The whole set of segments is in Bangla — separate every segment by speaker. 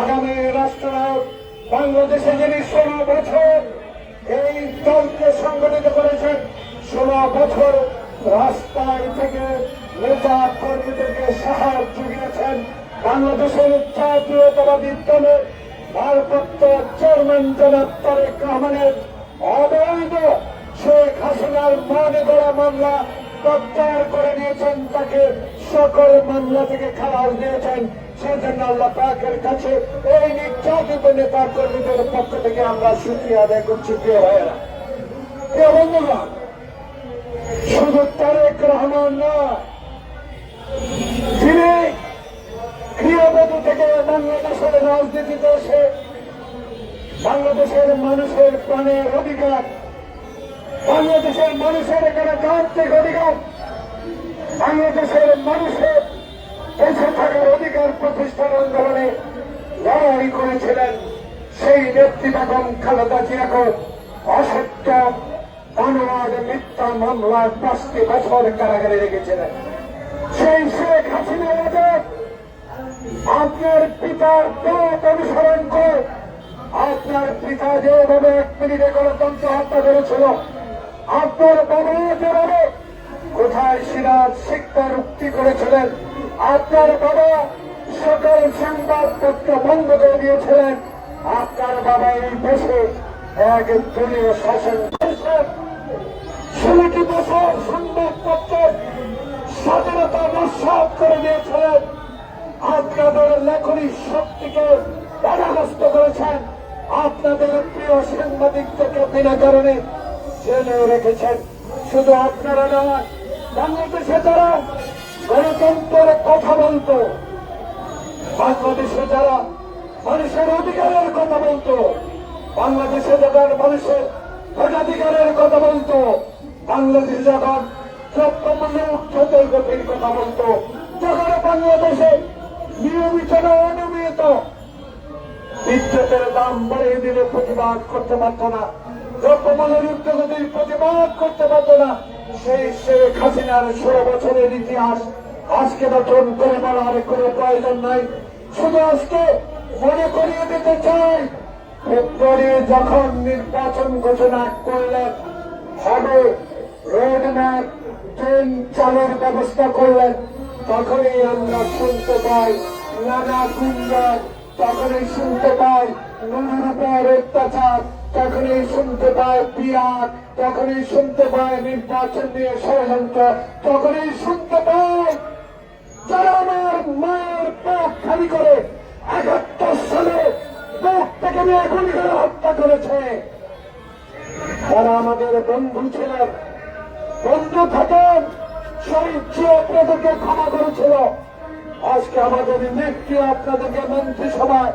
Speaker 1: আগামী রাষ্ট্রনায়ক বাংলাদেশে যিনি ষোলো বছর এই দলকে সংগঠিত করেছেন, ষোলো বছর রাস্তায় থেকে নেতা কর্মীদেরকে সাহায্য জুগিয়েছেন বাংলাদেশের জাতীয়তাবাদী দলের ভারপ্রাপ্ত চেয়ারম্যান জনাব তারেক রহমানের অবৈধ শেখ হাসিনার মানে গড়া মামলা প্রত্যাহার করে নিয়েছেন, তাকে সকল মামলা থেকে খালাস দিয়েছেন। সেজন্য আল্লাহ পাকের কাছে এই নেতা কর্মীদের পক্ষ থেকে আমরা সুক্রিয়া আদায় করছি, প্রিয় ভাইয়েরা। শুধু তারেক রহমান নয়, যিনি থেকে বাংলাদেশের রাজনীতিতে এসে বাংলাদেশের মানুষের প্রাণের অধিকার, বাংলাদেশের মানুষের এখানে যান্ত্রিক অধিকার, বাংলাদেশের মানুষের থাকার অধিকার প্রতিষ্ঠার আন্দোলনে লড়াই করেছিলেন সেই নেত্রী বেগম খালেদা জিয়াকে অসত্য অনুবাদ মিথ্যা মামলায় পাঁচটি বছর কারাগারে রেখেছিলেন। সেই শেখ হাসিনা আপনার পিতার পথ অনুসরণ করে আপনার পিতা যেভাবে এক মিনিটে গণতন্ত্র হত্যা করেছিল, আপনার বাবা যেভাবে কোথায় সিরাজ শিক্ষার উক্তি করেছিলেন আপনার বাবা সকল সংবাদপত্র বন্ধ করে দিয়েছিলেন। আপনার বাবা এই দেশে এক দলীয় শাসন ষোলোটি বছর সংবাদপত্রের স্বাধীনতা নস্বাত করে দিয়েছিলেন। আপনাদের লেখনী শক্তিকে বাধাগ্রস্ত করেছেন। আপনাদের প্রিয় সাংবাদিকদেরকে বিনা কারণে জেলে রেখেছেন। শুধু আপনারা নয় বাংলাদেশে যারা গণতন্ত্রের কথা বলতো। বাংলাদেশে যারা মানুষের অধিকারের কথা বলতো, বাংলাদেশে যখন মানুষের ভোটাধিকারের কথা বলতো, বাংলাদেশে যখন দ্রব্যমূল্য উচ্চতের গতির কথা বলতো যখন বাংলাদেশে নিয়মিত না অনিয়মিত বিদ্যুতের দাম বাড়িয়ে দিলে প্রতিবাদ করতে পারত না দ্রব্যমূল্যের উচ্চগতির প্রতিবাদ করতে পারত না সেই শেখ হাসিনার ষোলো বছরের ইতিহাস আজকে নতুন করে বলার কোনো প্রয়োজন নাই। শুধু আজকে মনে করিয়ে দিতে চাই, ফেব্রুয়ারি যখন নির্বাচন ঘোষণা করলেন, হবে রোড ম্যাপ ট্রেন চালুর ব্যবস্থা করলেন, তখনই আমরা শুনতে পাই নানা গুঞ্জন তখনই শুনতে পাই নুনুর উপর অত্যাচার, তখনই শুনতে পাই পিয়ার তখনই শুনতে পাই নির্বাচন নিয়ে ষড়যন্ত্র, তখনই শুনতে পাই যারা আমার মায়ের পেট খালি করে একাত্তর সালে বুক থেকে নিয়ে গুলি করে হত্যা করেছে। তারা আমাদের বন্ধু ছিলেন, বন্ধু থাকেন, শহীদ জিয়া আপনাদেরকে ক্ষমা করেছিল। আজকে আমাদের নেত্রী আপনাদেরকে মন্ত্রিসভায়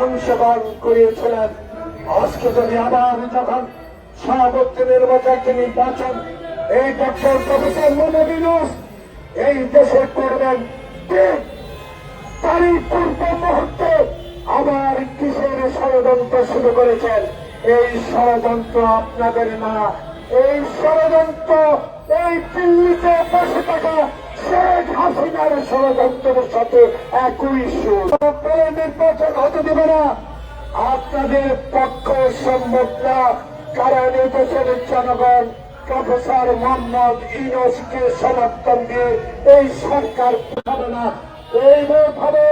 Speaker 1: অংশগ্রহণ করিয়েছিলেন। আজকে যদি আবার যখন সভাপতি নির্বাচন নির্বাচন, এই ডক্টর প্রফেসর মনোবিনোস এই দেশে করবেন তারই পূর্ব মুহূর্তে আবার কিসের ষড়যন্ত্র শুরু করেছেন? এই ষড়যন্ত্র আপনাদের না, এই ষড়যন্ত্র এই দিল্লিতে বসে থাকা শেখ হাসিনার ষড়যন্ত্রের সাথে একই সুর। নির্বাচন হতে দেবে না। আপনাদের পক্ষ সম্ভব না, কারণ এই জনগণ প্রফেসর মোহাম্মদ ইউনুসকে সমর্থন দিয়ে এই সরকার হবে না। এই ভোট হবে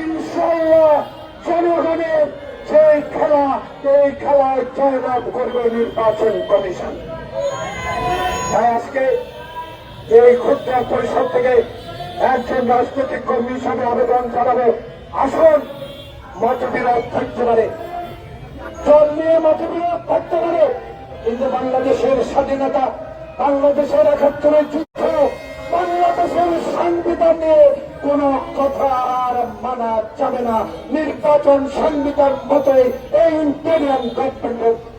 Speaker 1: ইনশাল্লাহ জনগণের যে খেলা, এই খেলায় জয়লাভ করবে নির্বাচন কমিশন। আজকে এই পরিষদ থেকে একজন রাজনৈতিক কর্মী হিসাবে আবেদন জানাব। আসুন, মতবিরোধ থাকতে পারে। দল নিয়ে মতবিরোধ থাকতে পারে। কিন্তু বাংলাদেশের স্বাধীনতা, বাংলাদেশের একাত্তরের যুদ্ধ, বাংলাদেশের সংবিধান নিয়ে কোন কথা আর মানা যাবে না। নির্বাচন সংবিধান মতে এই ইন্টেরিয়াম গভর্নমেন্টের